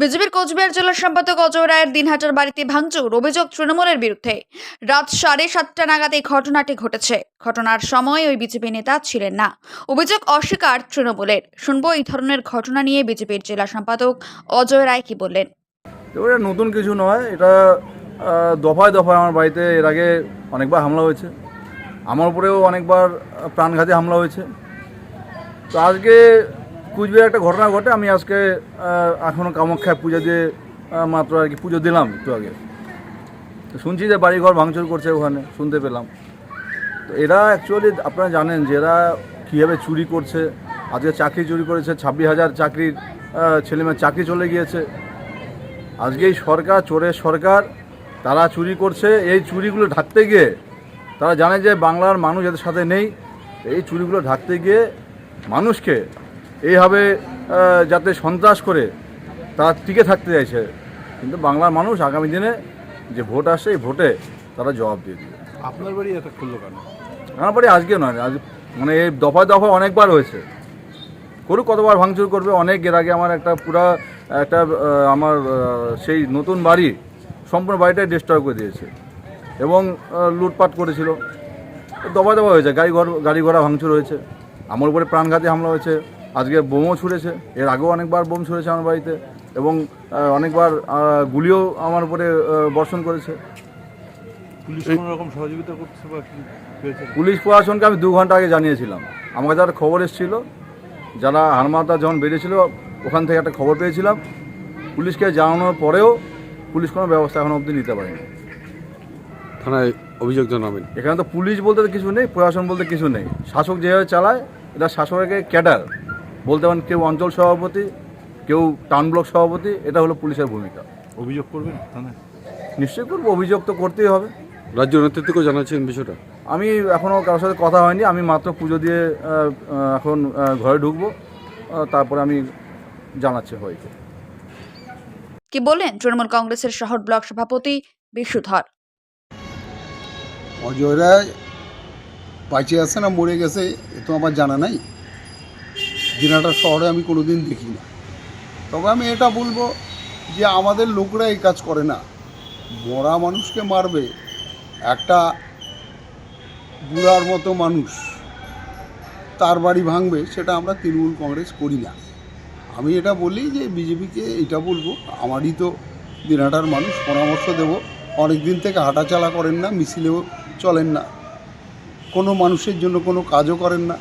বিজেপির কোচবিহার জেলা সম্পাদক অজয় রায়ের দিনহাটার বাড়িতে ভাঙচুর, অভিযোগ তৃণমূলের বিরুদ্ধে। রাত সাড়ে সাতটা নাগাদ এই ঘটনাটি ঘটেছে। ঘটনার সময় ওই বিজেপি নেতা ছিলেন না। অভিযোগ অস্বীকার তৃণমূলের। শুনব এই ধরনের ঘটনা নিয়ে বিজেপির জেলা সম্পাদক অজয় রায় কি বললেন। নতুন কিছু নয়। এটা দফায় দফায় আমার বাড়িতে এর আগে অনেকবার হামলা হয়েছে। আমার উপরেও অনেকবার প্রাণঘাতী হামলা হয়েছে। তো আজকে কুচবিহার একটা ঘটনা ঘটে, আমি আজকে এখনও কামাখ্যায় পুজো দিয়ে মাত্র আর কি পুজো দিলাম একটু আগে। তো শুনছি যে বাড়িঘর ভাঙচুর করছে ওখানে, শুনতে পেলাম। তো এরা অ্যাকচুয়ালি আপনারা জানেন যে এরা কীভাবে চুরি করছে, আজকে চাকরি চুরি করেছে, ছাব্বিশ হাজার চাকরির ছেলেমেয়ের চাকরি চলে গিয়েছে। আজকে এই সরকার, চোরের সরকার, তারা চুরি করছে, এই চুরিগুলো ঢাকতে গিয়ে, তারা জানে যে বাংলার মানুষ এদের সাথে নেই, এই চুরিগুলো ঢাকতে গিয়ে মানুষকে এইভাবে যাতে সন্ত্রাস করে তারা টিকে থাকতে চাইছে। কিন্তু বাংলার মানুষ আগামী দিনে যে ভোট আসছে এই ভোটে তারা জবাব দিয়ে দিবে। আপনার বাড়ি এটা খুললো কেন? আমার বাড়ি আজকে নয় আজ মানে এই দফায় দফায় অনেকবার হয়েছে। করুক কতবার ভাঙচুর করবে অনেক এর আগে আমার একটা পুরা একটা আমার সেই নতুন বাড়ি সম্পূর্ণ বাড়িটাই ডিস্ট্রয় করে দিয়েছে। এবং লুটপাট করেছিল। দফা দফা হয়েছে গাড়ি ঘর গাড়ি ঘোড়া ভাঙচুর হয়েছে। আমার উপরে প্রাণঘাতী হামলা হয়েছে। আজকে বোমও ছুঁড়েছে। এর আগেও অনেকবার বোম ছুঁড়েছে আমার বাড়িতে এবং অনেকবার গুলিও আমার উপরে বর্ষণ করেছে। পুলিশ প্রশাসনকে আমি দু ঘণ্টা আগে জানিয়েছিলাম। আমাকে যারা খবর এসেছিল। যারা হারমাতা যখন বেরিয়েছিল ওখান থেকে একটা খবর পেয়েছিলাম। পুলিশকে জানানোর পরেও পুলিশ কোনো ব্যবস্থা এখন অবধি নিতে পারেনি। থানায় অভিযোগ জানাবেন। এখানে তো পুলিশ বলতে কিছু নেই প্রশাসন বলতে কিছু নেই। শাসক যেভাবে চালায় এটা শাসকের ক্যাডার। বলতে পারেন কেউ অঞ্চল সভাপতি কেউ টাউন ব্লক সভাপতি এটা হলো পুলিশের ভূমিকা। অভিযোগ করবেন থানায়? নিশ্চয়ই করব অভিযোগ তো করতেই হবে। রাজ্য নেতৃত্বকেও জানাচ্ছেন বিষয়টা? আমি এখনও কারোর সাথে কথা হয়নি আমি মাত্র পুজো দিয়ে এখন ঘরে ঢুকবো তারপরে আমি জানাচ্ছি হয়তো কি বললেন তৃণমূল কংগ্রেসের শহর ব্লক সভাপতি বিশুধর? অজয় রায় বাঁচে আছে না মরে গেছে এ তো আমার জানা নাই। দিনাটা শহরে আমি কোনো দিন দেখি না। তবে আমি এটা বলব যে আমাদের লোকরা এই কাজ করে না। মরা মানুষকে মারবে, একটা বুড়ার মতো মানুষ তার বাড়ি ভাঙবে, সেটা আমরা তৃণমূল কংগ্রেস করি না। আমি এটা বলি যে বিজেপিকে এটা বলব, আমারই তো দিনহাটার মানুষ, পরামর্শ দেব। অনেক দিন থেকে হাঁটাচালা করেন না, মিছিলেও চলেন না। কোনো মানুষের জন্য কোনো কাজও করেন না।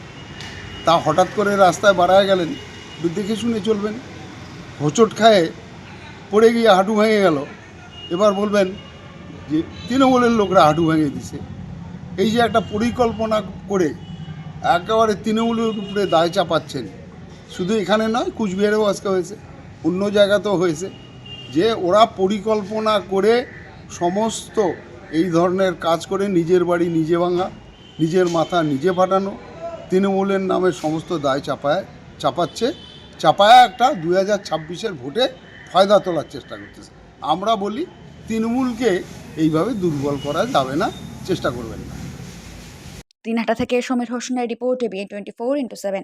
তা হঠাৎ করে রাস্তায় বাড়ায় গেলেন। দেখে শুনে চলবেন। হোঁচট খায়ে পড়ে গিয়ে হাঁটু ভেঙে গেল। এবার বলবেন যে, তৃণমূলের লোকরা হাঁটু ভেঙে দিছে। এই যে একটা পরিকল্পনা করে একেবারে তৃণমূলের উপরে দায় চাপাচ্ছেন। শুধু এখানে নয়, কুচবিহারেও আজকে হয়েছে, অন্য জায়গাতেও হয়েছে। যে ওরা পরিকল্পনা করে সমস্ত এই ধরনের কাজ করে নিজের বাড়ি নিজে ভাঙা, নিজের মাথা নিজে ফাটানো তৃণমূলের নামে সমস্ত দায় চাপায়, চাপাচ্ছে। চাপায়া একটা দুই হাজার ছাব্বিশের ভোটে ফায়দা তোলার চেষ্টা করতেছে। আমরা বলি, তৃণমূলকে এইভাবে দুর্বল করা যাবে না, চেষ্টা করবেন না। দিনহাটা থেকে সমীর হোসেনের report ABN twenty four into seven